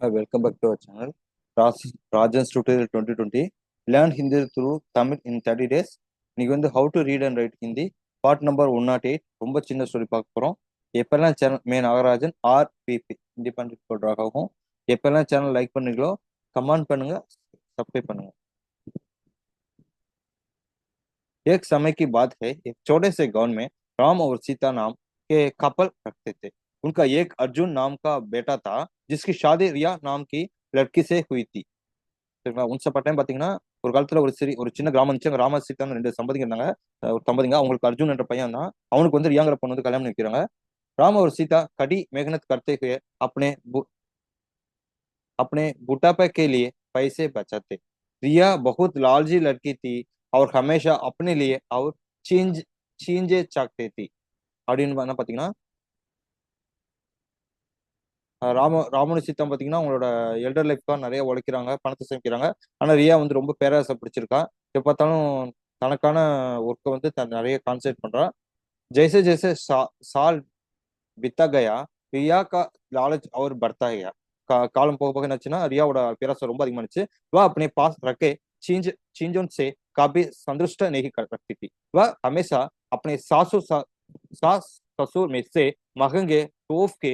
Hi, welcome back to our channel. Rajan's tutorial 2020. Learn Hindi through Tamil in 30 days. நீங்கள் வந்து how to read and write Hindi. Part number 108. ரொம்ப சின்ன story பார்க்க போகிறோம் எப்பெல்லாம் channel மே நாகராஜன் ஆர் பிபி இண்டிபெண்ட் போடுறாக ஆகும் எப்பெல்லாம் சேனல் லைக் பண்ணுங்களோ கமெண்ட் பண்ணுங்க சப்ஸ்கிரைப் பண்ணுங்க एक समय की बात है एक छोटे से गाँव में राम और सीता नाम के कपल रखते थे उनका एक अर्जुन नाम का बेटा था जिसकी शादी रिया नाम की लड़की से हुई थी சரிங்களா ஒன்ஸ் அப்ப டைம் பாத்தீங்கன்னா ஒரு காலத்துல ஒரு சிறி ஒரு சின்ன கிராமம் இருந்துச்சு அங்க ராம சீதான்னு ரெண்டு சம்பதிங்க இருந்தாங்க அஹ் ஒரு தம்பதிங்க அவங்களுக்கு அர்ஜுன் என்ற பையன் தான் அவனுக்கு வந்து ரியாங்கிற பொண்ணு வந்து கல்யாணம் வைக்கிறாங்க राम और सीता कड़ी मेहनत करते हुए अपने बु, अपने बुढ़ापे के लिए पैसे बचाते रिया बहुत लालची लड़की थी और हमेशा अपने लिए और चींज चींजे चाकते थी அப்படின்னு என்ன பாத்தீங்கன்னா அஹ் ராம ராமனு சீதா பாத்தீங்கன்னா அவங்களோட எல்டர் லைஃப்க்காக நிறைய உழைக்கிறாங்க பணத்தை சேமிக்கிறாங்க ஆனா ரியா வந்து ரொம்ப பேராசை பிடிச்சிருக்கா எப்ப பார்த்தாலும் தனக்கான ஒர்க்கை வந்து தன் நிறைய கான்சென்ட்ரேட் பண்றா ஜெய்சே ஜெய்சே சா- சால் பித்தா கயா ரியா கா லாலச் அவர் பர்த்தா கயா கா- காலம் போக போக என்னாச்சுன்னா ரியாவோட பேராசை ரொம்ப அதிகமானுச்சு வா अपने पास रखे चींज चींजों से कभी संतुष्ट नहीं कर रखती थी वह हमेशा अपने सासू सा- सास ससुर में से महंगे तोहफ के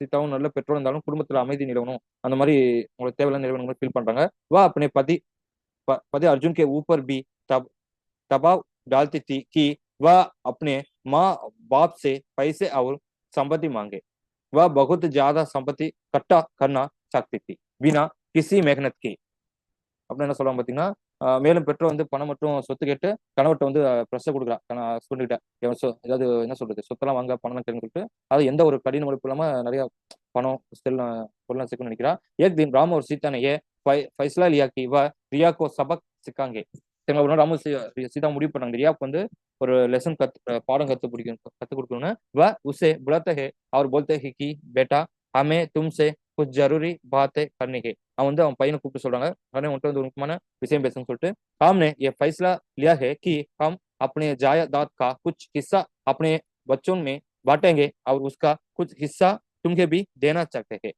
சீதாவும் நல்ல பெற்றோர் இருந்தாலும் குடும்பத்துல அமைதி நிலவணும் அந்த மாதிரி உங்களுக்கு தேவையான நிலவணும் ஃபீல் பண்றாங்க வா अपने पति प- पति अर्जुन के ऊपर भी तब दबाव डालती थी कि वह अपने माँ बाप से पैसे और संपत्ति मांगे वह बहुत ज्यादा संपत्ति इकट्ठा करना चाहती थी बिना किसी मेहनत के அப்படின்னு என்ன சொல்றாங்க பாத்தீங்கன்னா ஆஹ் மேலும் பெற்றோர் வந்து பணம் மட்டும் சொத்து கேட்டு கணவர்கிட்ட வந்து ப்ரெஷர் கொடுக்குறான் ஸ்டூடெண்ட்ட எவன் சொ ஏதாவது என்ன சொல்றது? சொத்தெல்லாம் வாங்க பணம் கேட்குன்னு சொல்லிட்டு அது எந்த ஒரு கடின உழைப்பு இல்லாமல் நிறைய பணம் செல்லாம் பொருளாக சேர்க்கணும்னு நினைக்கிறா. ஏக் தீன் ராம ஒரு சீத்தானையே ஃபைஸ்லா லியாக்கி இவ ரியாக்கோ சபக் சிக்காங்கே. இவங்க ராம சீதா முடிவு பண்ணாங்க ரியாக்கு வந்து ஒரு லெசன் கத்து பாடம் கத்து பிடிக்கணும் கத்து கொடுக்கணும்னு. வ உசே புலத்தஹே அவர் போல்தே ஹிக்கி பேட்டா ஹமே தும்சே குஜ் ஜருரி பாத்தே கண்ணிகே அவன் வந்து அவன் பையனை கூப்பிட்டு சொல்றாங்க உடனே உன்கிட்ட வந்து ஒரு முக்கியமான விஷயம் பேசணும்னு சொல்லிட்டு हमने ये फैसला लिया है कि हम अपने जायदाद का कुछ हिस्सा अपने बच्चों में बांटेंगे और उसका कुछ हिस्सा तुम्हें भी देना चाहते हैं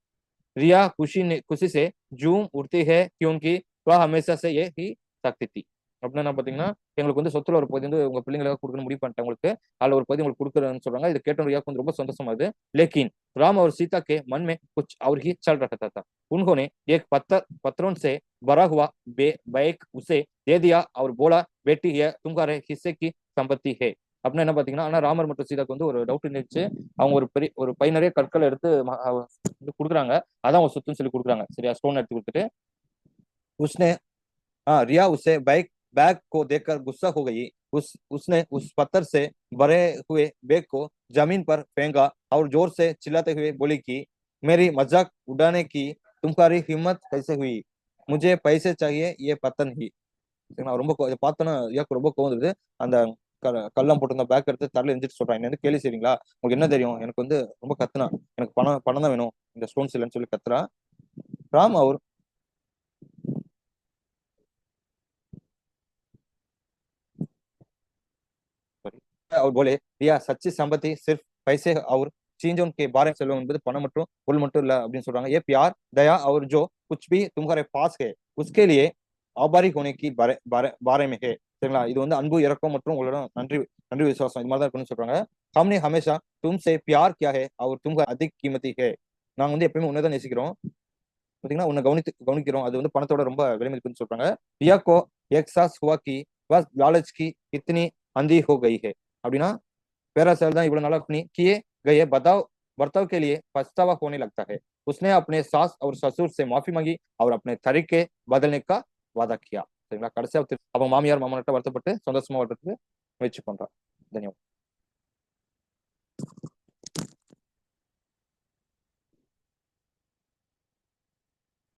रिया खुशी ने खुशी से झूम उठती है क्योंकि वह हमेशा से ये ही सकती थी அப்படின்னா என்ன பாத்தீங்கன்னா எங்களுக்கு வந்து சொத்துல ஒரு பகுதி வந்து உங்க பிள்ளைங்களுக்கு கொடுக்கணும் முடிவு பண்ணிட்டேன் உங்களுக்கு அதுல ஒரு பகுதி உங்களுக்கு கொடுக்குறேன்னு சொல்றாங்க இது கேட்ட ரியாக்கு வந்து ரொம்ப சந்தோஷமா இது लेकिन राम और सीता के मन में कुछ और ही चल रहा था उन्होंने एक पत्थर पत्थरों से भरा हुआ बे, बैग उसे दे दिया और बोला बेटी ये तुम्हारे हिस्से की संपत्ति है அப்படின்னா என்ன பாத்தீங்கன்னா ஆனா ராமர் மற்றும் சீதாக்கு வந்து ஒரு டவுட் இருந்துச்சு அவங்க ஒரு பெரிய ஒரு பை நிறைய கற்கள் எடுத்து ம- அவ- இது கொடுக்குறாங்க அதான் ஒரு சொத்துன்னு சொல்லி கொடுக்குறாங்க சரியா ஸ்டோன் எடுத்து கொடுத்துட்டு उसने हाँ रिया उसे बैग बैग को देखकर गुस्सा हो गई उस उसने उस पत्थर से भरे हुए बैग को जमीन पर फेंका और जोर से चिल्लाते हुए बोली कि मेरी मजाक उड़ाने की तुम्हारी हिम्मत कैसे हुई मुझे पैसे चाहिए ये पत्थर नहीं சரிங்களா ரொம்ப கோ- இதை பார்த்தோன்னா ரியாக்கு ரொம்ப கோவம் வருது அந்த க- கல்லம் போட்டிருந்த பேக் எடுத்து தரல எந்திரிச்சு சொல்றான் என்ன வந்து கேள்வி செய்றீங்களா உங்களுக்கு என்ன தெரியும் எனக்கு வந்து ரொம்ப கத்துனா எனக்கு பணம் பணம் தான் வேணும் இந்த ஸ்டோன்ஸ் இல்லைன்னு சொல்லி கத்துறா ராம் அவர் और बोले रिया सच्ची संपत्ति सिर्फ पैसे और चीजों के बारे में செல்வம் என்பது பணம் மற்றும் பொருள் மட்டும் இல்ல அப்படின்னு சொல்றாங்க ये प्यार दया और जो कुछ भी तुम्हारे पास है उसके लिए आभारी होने की बारे बारे बारे में है சரிங்களா இது வந்து அன்பு இரக்கம் மற்றும் உங்களோட நன்றி நன்றி விசுவாசம் இது மாதிரி தான் இருக்குன்னு சொல்றாங்க हमने हमेशा तुमसे प्यार किया है और तुम अधिक कीमती है நாங்க வந்து எப்பயுமே உன்னை தான் நேசிக்கிறோம் பாத்தீங்கன்னா உன்னை கவனித்து கவனிக்கிறோம் அது வந்து பணத்தோட ரொம்ப விலை மதிப்புன்னு சொல்றாங்க रिया को एहसास हुआ कि बस लालच की इतनी अंधी हो गई है அப்படின்னா पैरासेल इवलो नाला अपनी किए गए बदलाव बर्ताव के लिए पछतावा होने लगता है उसने अपने सास और ससुर से माफी मांगी और अपने तरीके बदलने का वादा किया சரிங்களா கடைசியாக அவங்க மாமியார் மாமனாட்ட வருத்தப்பட்டு சந்தோஷமா வர்றதுக்கு முயற்சி பண்றான் தன்யவாதம்